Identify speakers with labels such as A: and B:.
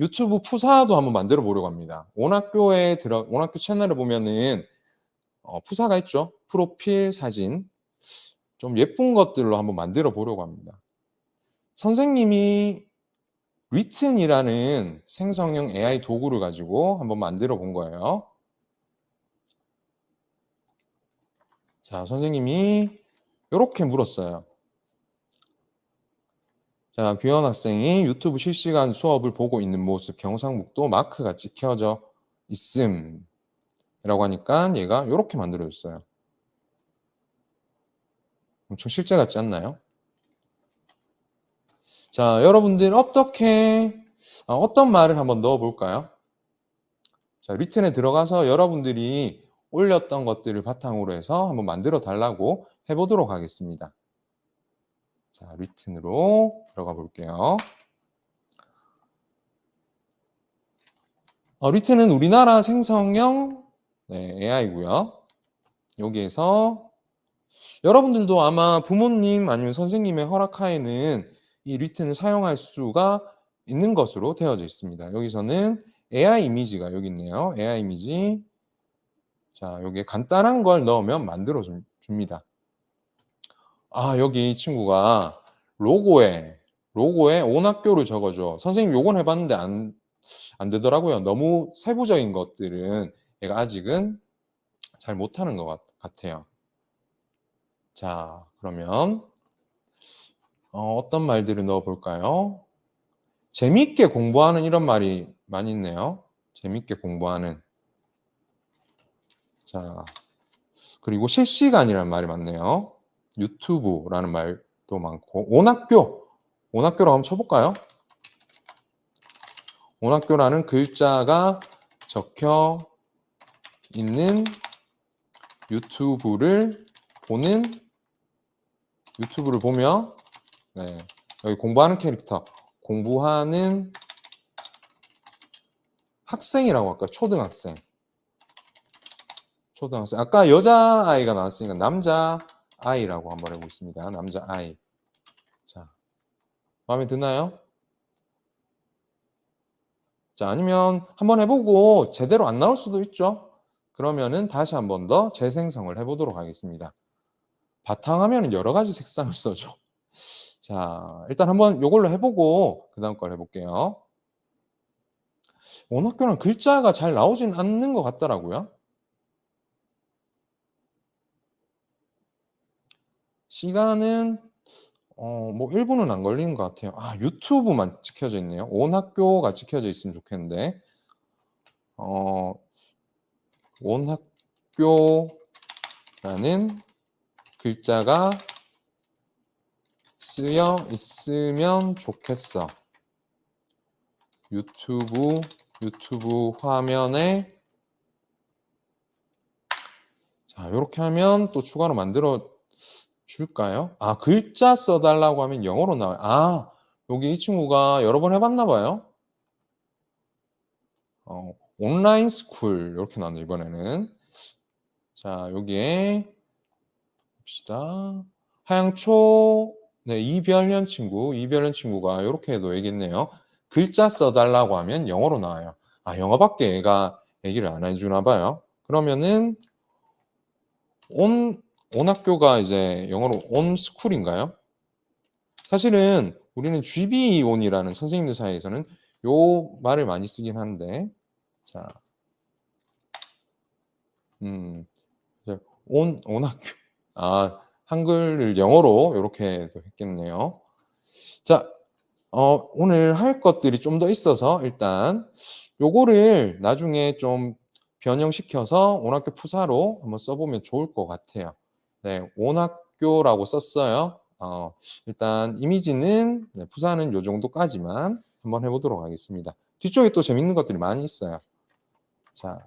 A: 유튜브 푸사도 한번 만들어 보려고 합니다. 온학교에 들어 온학교 채널을 보면은 어, 푸사가 있죠. 프로필 사진 좀 예쁜 것들로 한번 만들어 보려고 합니다. 선생님이 리튼이라는 생성형 AI 도구를 가지고 한번 만들어 본 거예요. 자, 선생님이 이렇게 물었어요. 자, 규현 학생이 유튜브 실시간 수업을 보고 있는 모습 경상북도 마크가 찍혀져 있음. 이라고 하니까 얘가 이렇게 만들어줬어요. 엄청 실제 같지 않나요? 자, 여러분들 어떻게, 어, 어떤 말을 한번 넣어 볼까요? 자, 리튼에 들어가서 여러분들이 올렸던 것들을 바탕으로 해서 한번 만들어 달라고 해 보도록 하겠습니다. 자, 리튼으로 들어가 볼게요. 어, 리튼은 우리나라 생성형 네, AI고요. 여기에서 여러분들도 아마 부모님 아니면 선생님의 허락하에는 이 리튼을 사용할 수가 있는 것으로 되어져 있습니다. 여기서는 AI 이미지가 여기 있네요. AI 이미지. 자, 여기에 간단한 걸 넣으면 만들어 줍- 줍니다. 아, 여기 이 친구가 로고에 로고에 온 학교를 적어줘. 선생님 요건 해봤는데 안, 안 되더라고요. 너무 세부적인 것들은 얘가 아직은 잘 못하는 것 같, 같아요. 자, 그러면 어, 어떤 말들을 넣어볼까요? 재밌게 공부하는 이런 말이 많이 있네요. 재밌게 공부하는. 자, 그리고 실시간이라는 말이 많네요. 유튜브라는 말도 많고, 온학교, 온학교라고 한번 쳐볼까요? 온학교라는 글자가 적혀 있는 유튜브를 보는 유튜브를 보며 네, 여기 공부하는 캐릭터. 공부하는 학생이라고 할까요? 초등학생. 초등학생. 아까 여자 아이가 나왔으니까 남자 아이라고 한번 해보겠습니다. 남자 아이 자 마음에 드나요? 자 아니면 한번 해보고 제대로 안 나올 수도 있죠. 그러면은 다시 한번 더 재생성을 해보도록 하겠습니다. 바탕화면은 여러 가지 색상을 써줘. 자, 일단 한번 이걸로 해보고 그 다음 걸 해볼게요. 원학교는 글자가 잘 나오진 않는 것 같더라고요. 시간은 어, 뭐 1분은 안 걸리는 것 같아요. 아, 유튜브만 찍혀져 있네요. 온 학교가 찍혀져 있으면 좋겠는데. 어, 온 학교라는 글자가 쓰여 있으면 좋겠어. 유튜브, 유튜브 화면에 자, 이렇게 하면 또 추가로 만들어 줄까요? 아, 글자 써달라고 하면 영어로 나와요. 아, 여기 이 친구가 여러 번 해봤나 봐요. 어, 온라인 스쿨 이렇게 나왔네 이번에는. 자, 여기에 봅시다. 하양초 네, 이별년 친구, 이별년 친구가 이렇게 해도 얘기했네요. 글자 써달라고 하면 영어로 나와요. 아, 영어밖에 얘가 얘기를 안 해주나 봐요. 그러면은 온, 온 학교가 이제 영어로 온 스쿨인가요? 사실은 우리는 GB 온이라는 선생님들 사이에서는 요 말을 많이 쓰긴 하는데, 자, 음, 온, 온 학교. 아, 한글을 영어로 이렇게 했겠네요. 자, 어, 오늘 할 것들이 좀 더 있어서 일단 요거를 나중에 좀 변형시켜서 온 학교 푸사로 한번 써보면 좋을 것 같아요. 네, 온학교라고 썼어요. 어, 일단 이미지는 네, 푸사는 요 정도까지만 한번 해보도록 하겠습니다. 뒤쪽에 또 재밌는 것들이 많이 있어요. 자,